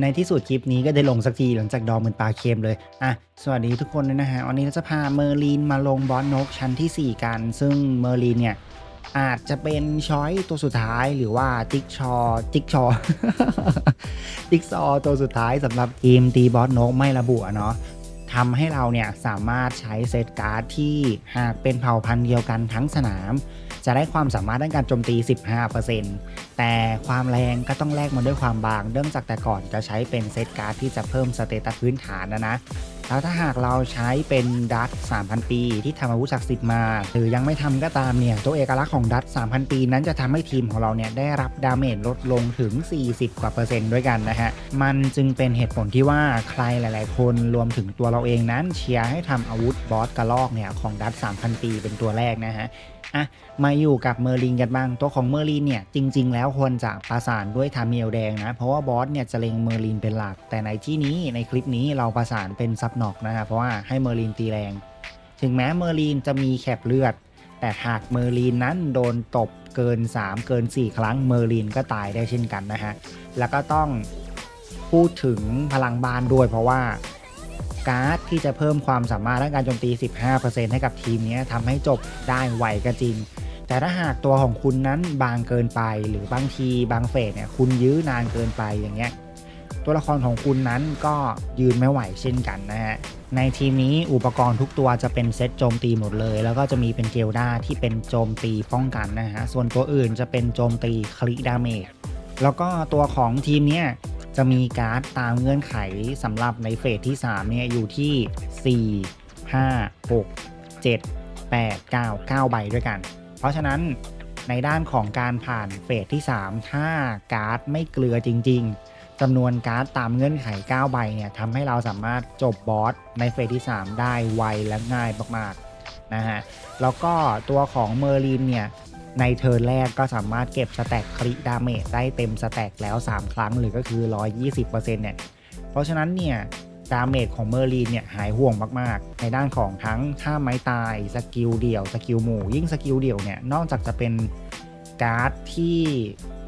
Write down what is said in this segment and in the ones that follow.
ในที่สุดคลิปนี้ก็ได้ลงสักทีหลังจากดองเป็นปลาเค็มเลย อะ สวัสดีทุกคนด้วยนะฮะ วันนี้เราจะพาเมอร์ลีนมาลงบอสนกชั้นทีสี่4 กัน ซึ่งเมอร์ลีนเนี่ย อาจจะเป็นช้อยตัวสุดท้ายหรือว่าติ๊กชอ ติ๊กชอ ติ๊กซอตัวสุดท้ายสำหรับทีมตีบอสนกไม่ระบุเนาะ ทำให้เราเนี่ยสามารถใช้เซตการ์ดที่หากเป็นเผ่าพันธุ์เดียวกันทั้งสนาม จะได้ความสามารถด้านการโจมตี 15%แต่ความแรงก็ต้องแลกมาด้วยความบางเนื่องจากแต่ก่อนจะใช้เป็นเซตการ์ดที่จะเพิ่มสเตตัสพื้นฐานนะนะ แล้วถ้าหากเราใช้เป็นดัต3,000 ปี ที่ทำอาวุธศักดิ์สิทธิ์มา หรือยังไม่ทำก็ตามเนี่ย ตัวเอกลักษณ์ของดัต3,000 ปี นั้นจะทำให้ทีมของเราเนี่ยได้รับดาเมจลดลงถึง 40 กว่าเปอร์เซ็นต์ด้วยกันนะฮะ มันจึงเป็นเหตุผลที่ว่าใครหลาย ๆ คนรวมถึงตัวเราเองนั้นเชียร์ให้ทำอาวุธบอสกระลอกเนี่ยของดัต3,000 ปีเป็นตัวแรกนะฮะอะมาอยู่กับเมอร์ลินกันบ้าง ตัวของเมอร์ลินเนี่ยจริง ๆ แล้วควรจะประสานด้วยทาเมียลแดงนะ เพราะว่าบอสเนี่ยจะเล็งเมอร์ลินเป็นหลัก แต่ในที่นี้ในคลิปนี้เราประสานเป็นซับนอกนะฮะเพราะว่าให้เมอร์ลินตีแรง ถึงแม้เมอร์ลินจะมีแคปเลือด แต่หากเมอร์ลินนั้นโดนตบเกิน 3 เกิน 4 ครั้งเมอร์ลินก็ตายได้เช่นกันนะฮะแล้วก็ต้องพูดถึงพลังบานด้วยเพราะว่าการ์ดที่จะเพิ่มความสามารถและการโจมตี 15%ให้กับทีมนี้ทำให้จบได้ไวก็จริง แต่ถ้าหากตัวของคุณนั้นบางเกินไป หรือบางทีบางเฟสเนี่ยคุณยื้อนานเกินไปอย่างเงี้ย ตัวละครของคุณนั้นก็ยืนไม่ไหวเช่นกันนะฮะในทีมนี้อุปกรณ์ทุกตัวจะเป็นเซตโจมตีหมดเลย แล้วก็จะมีเป็นเกลดาที่เป็นโจมตีป้องกันนะฮะส่วนตัวอื่นจะเป็นโจมตีคลิดาเมจแล้วก็ตัวของทีมเนี้ยจะมีการ์ดตามเงื่อนไขสำหรับในเฟสที่3เนี่ยอยู่ที่ 4 5 6 7 8 9 9 ใบด้วยกัน เพราะฉะนั้นในด้านของการผ่านเฟสที่ 3 ถ้าการ์ดไม่เกลือจริง ๆ จำนวนการ์ดตามเงื่อนไข 9 ใบเนี่ยทำให้เราสามารถจบบอสในเฟสที่ 3 ได้ไวและง่ายมากๆนะฮะ แล้วก็ตัวของเมอร์ลินเนี่ยในเทิร์นแรกก็สามารถเก็บสแต็กคริดาเมจได้เต็มสแต็กแล้ว 3 ครั้งหรือก็คือ 120%เนี่ย เพราะฉะนั้นเนี่ยดาเมจของเมอร์ลีนเนี่ยหายห่วงมาก ๆ ในด้านของทั้งท่าไม้ตายสกิลเดี่ยวสกิลหมู่ยิ่งสกิลเดี่ยวเนี่ยนอกจากจะเป็นการ์ดที่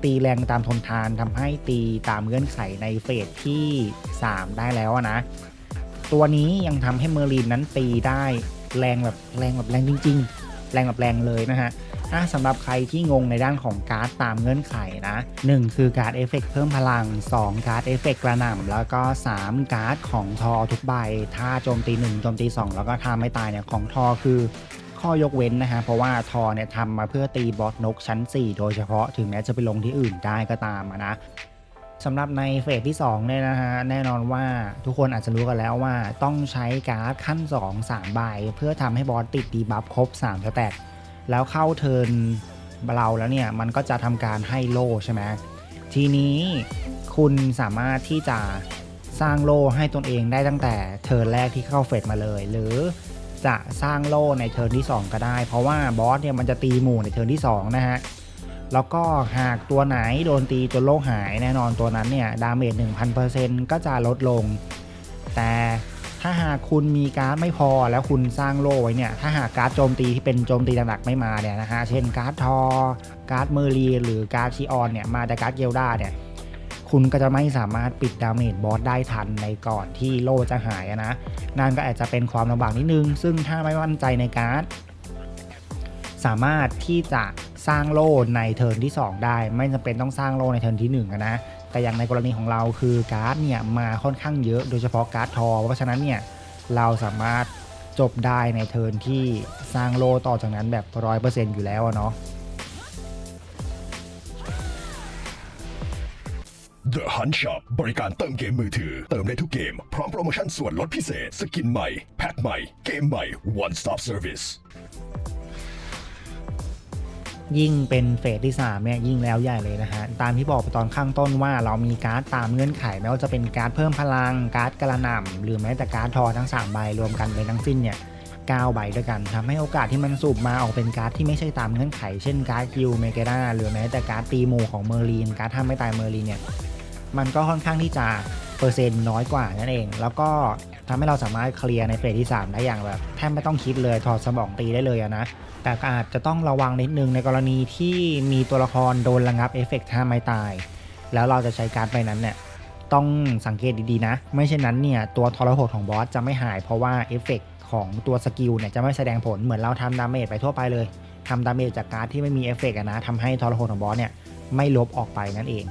ตีแรงตามทนทานทำให้ตีตามเงื่อนไขในเฟสที่ 3 ได้แล้วนะ ตัวนี้ยังทำให้เมอร์ลีนนั้นตีได้แรงแบบแรงแบบแรงจริง ๆ แรงแบบแรงเลยนะฮะถ้าสำหรับใครที่งงในด้านของการ์ดตามเงื่อนไขนะ 1 คือการ์ดเอฟเฟกเพิ่มพลัง 2 การ์ดเอฟเฟกกระหน่ำแล้วก็ 3 การ์ดของทอทุกใบ ถ้าโจมตี 1 โจมตี 2 แล้วก็ทาไม่ตายเนี่ยของทอคือ ข้อยกเว้นนะฮะเพราะว่าทอเนี่ยทำมาเพื่อตีบอสนกชั้น 4 โดยเฉพาะถึงแม้จะไปลงที่อื่นได้ก็ตามนะสำหรับในเฟสที่2เนี่ยนะฮะแน่นอนว่าทุกคนอาจจะรู้กันแล้วว่าต้องใช้การ์ดขั้น 2 3 ใบ เพื่อทำให้บอสติดดีบัฟครบ3สแต็กแล้วเข้าเทิร์นเราแล้วเนี่ยมันก็จะทำการให้โล่ใช่ไหมทีนี้คุณสามารถที่จะสร้างโล่ให้ตนเองได้ตั้งแต่เทิร์นแรกที่เข้าเฟสมาเลย หรือ จะสร้างโล่ในเทิร์นที่ 2 ก็ได้ เพราะว่าบอสเนี่ยมันจะตีหมู่ในเทิร์นที่ 2 นะฮะ แล้วก็หากตัวไหนโดนตีจนโลกหายแน่นอนตัวนั้นเนี่ยดาเมจ1,000%ก็จะลดลง แต่ถ้าหากคุณมีการ์ดไม่พอแล้วคุณสร้างโล่ไว้เนี่ย ถ้าหากการ์ดโจมตีที่เป็นโจมตีหนักๆไม่มาเนี่ยนะฮะ เช่นการ์ดทอ การ์ดเมอรีหรือการ์ดชิออนเนี่ยมาแต่การ์ดเกลดาเนี่ย คุณก็จะไม่สามารถปิดดาเมจบอสได้ทันในก่อนที่โล่จะหายนะ นั่นก็อาจจะเป็นความลำบากนิดนึง ซึ่งถ้าไม่มั่นใจในการ์ดสามารถที่จะสร้างโล่ในเทิร์นที่ 2 ได้ ไม่จำเป็นต้องสร้างโล่ในเทิร์นที่1อะนะ แต่อย่างในกรณีของเราคือการ์ดเนี่ยมาค่อนข้างเยอะ โดยเฉพาะการ์ดทอ เพราะฉะนั้นเนี่ยเราสามารถจบได้ในเทิร์นที่สร้างโล่ต่อจากนั้นแบบ100%อยู่แล้วเนาะ The Hunt Shop บริการเติมเกมมือถือ เติมได้ทุกเกม พร้อมโปรโมชั่นส่วนลดพิเศษ สกินใหม่ แพ็คใหม่ เกมใหม่ One Stop Service ยิ่งเป็นเฟสที่3เนี่ยยิ่งแล้วใหญ่เลยนะฮะ ตามที่บอกไปตอนข้างต้นว่าเรามีการ์ดตามเงื่อนไขไม่ว่าจะเป็นการ์ดเพิ่มพลัง การ์ดกระหน่ำหรือแม้แต่การ์ดทอทั้ง3ใบรวมกันเป็นทั้งสิ้นเนี่ย9ใบด้วยกันทำให้โอกาสที่มันสูบมาออกเป็นการ์ดที่ไม่ใช่ตามเงื่อนไข เช่นการ์ดคิวเมเกราหรือแม้แต่การ์ดตีหมูของเมอร์ลีน การ์ดทำไม่ตายเมอร์ลีนเนี่ย มันก็ค่อนข้างที่จะเปอร์เซ็นต์น้อยกว่านั่นเอง แล้วก็ทำให้เราสามารถเคลียร์ในเฟสที่ 3 ได้อย่างแบบแทบไม่ต้องคิดเลยถอดสมองตีได้เลยนะ แต่อาจจะต้องระวังนิดนึงในกรณีที่มีตัวละครโดนระงับเอฟเฟกต์ท่าไม้ตาย แล้วเราจะใช้การ์ดใบนั้นเนี่ยต้องสังเกตดีๆนะ ไม่เช่นนั้นเนี่ยตัวทรหดของบอสจะไม่หายเพราะว่าเอฟเฟกต์ของตัวสกิลเนี่ยจะไม่แสดงผลเหมือนเราทำดาเมจไปทั่วไปเลยทำดาเมจจากการ์ดที่ไม่มีเอฟเฟกต์นะทำให้ทรหดของบอสเนี่ยไม่ลบออกไปนั่นเอง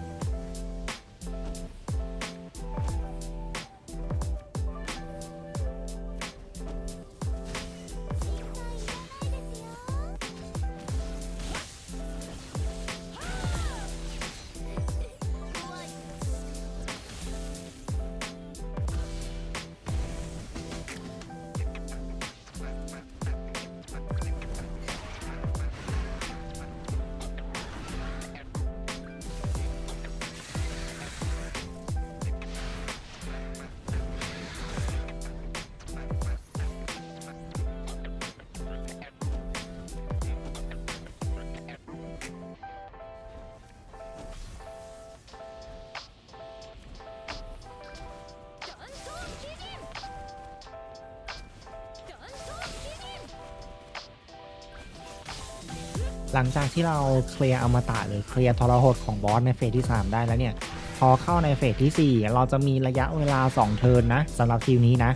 หลังจากที่เราเคลียร์อมตะหรือเคลียร์ทรหดของบอสในเฟสที่ 3 ได้แล้วเนี่ย พอเข้าในเฟสที่ 4 เราจะมีระยะเวลา 2 เทิร์นนะสำหรับทีมนี้นะ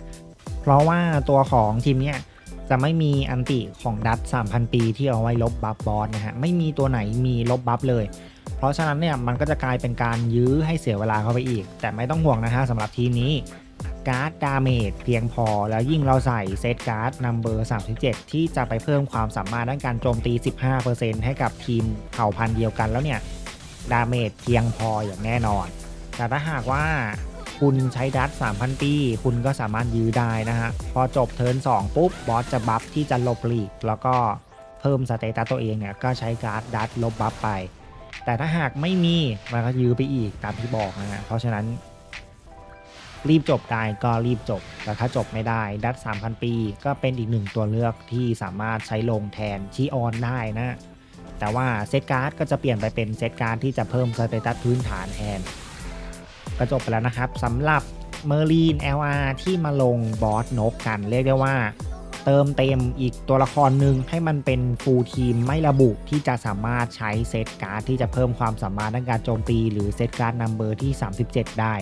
เพราะว่าตัวของทีมเนี้ยจะไม่มีอันติของดัต3,000 ปีที่เอาไว้ลบบัฟบอสนะฮะ ไม่มีตัวไหนมีลบบัฟเลย เพราะฉะนั้นเนี่ยมันก็จะกลายเป็นการยื้อให้เสียเวลาเข้าไปอีก แต่ไม่ต้องห่วงนะฮะสำหรับทีมนี้ การ์ดดาเมจเพียงพอ แล้วยิ่งเราใส่เซตการ์ดนัมเบอร์ 37 ที่จะไปเพิ่มความสามารถด้านการโจมตี 15%ให้กับทีมเผ่าพันธุ์เดียวกันแล้วเนี่ยดาเมจเพียงพออย่างแน่นอน แต่ถ้าหากว่าคุณใช้ดัต3,000 ปี คุณก็สามารถยื้อได้นะฮะ พอจบเทิร์น2ปุ๊บบอสจะบัฟที่จะลบหลีก แล้วก็เพิ่มสเตตัสตัวเองเนี่ย ก็ใช้การ์ดดัตลบบัฟไป แต่ถ้าหากไม่มี มันก็ยื้อไปอีกตามที่บอกนะฮะ เพราะฉะนั้น รีบจบได้ก็รีบจบ แต่ถ้าจบไม่ได้ดัต3,000 ปี ก็เป็นอีกหนึ่งตัวเลือกที่สามารถใช้ลงแทนชีออนได้นะ แต่ว่าเซตการ์ดก็จะเปลี่ยนไปเป็นเซตการ์ดที่จะเพิ่มสเตตัสพื้นฐานแทนก็จบไปแล้วนะครับสำหรับเมอร์ลีน LR ที่มาลงบอสนกกันเรียกได้ว่าเติมเต็มอีกตัวละครหนึ่งให้มันเป็นฟูลทีมไม่ระบุที่จะสามารถใช้เซตการ์ดที่จะเพิ่มความสามารถในการโจมตี หรือเซตการ์ดนัมเบอร์ที่ 37 ได้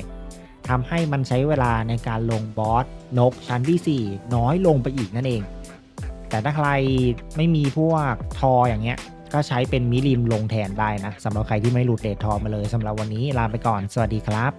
ทำให้มันใช้เวลาในการลงบอสนกชั้นที่ 4 น้อยลงไปอีกนั่นเอง แต่ถ้าใครไม่มีพวกทออย่างเงี้ย ก็ใช้เป็นมิลิมลงแทนได้นะสำหรับใครที่ไม่หลุดเดททอมาเลยสำหรับวันนี้ลาไปก่อน สวัสดีครับ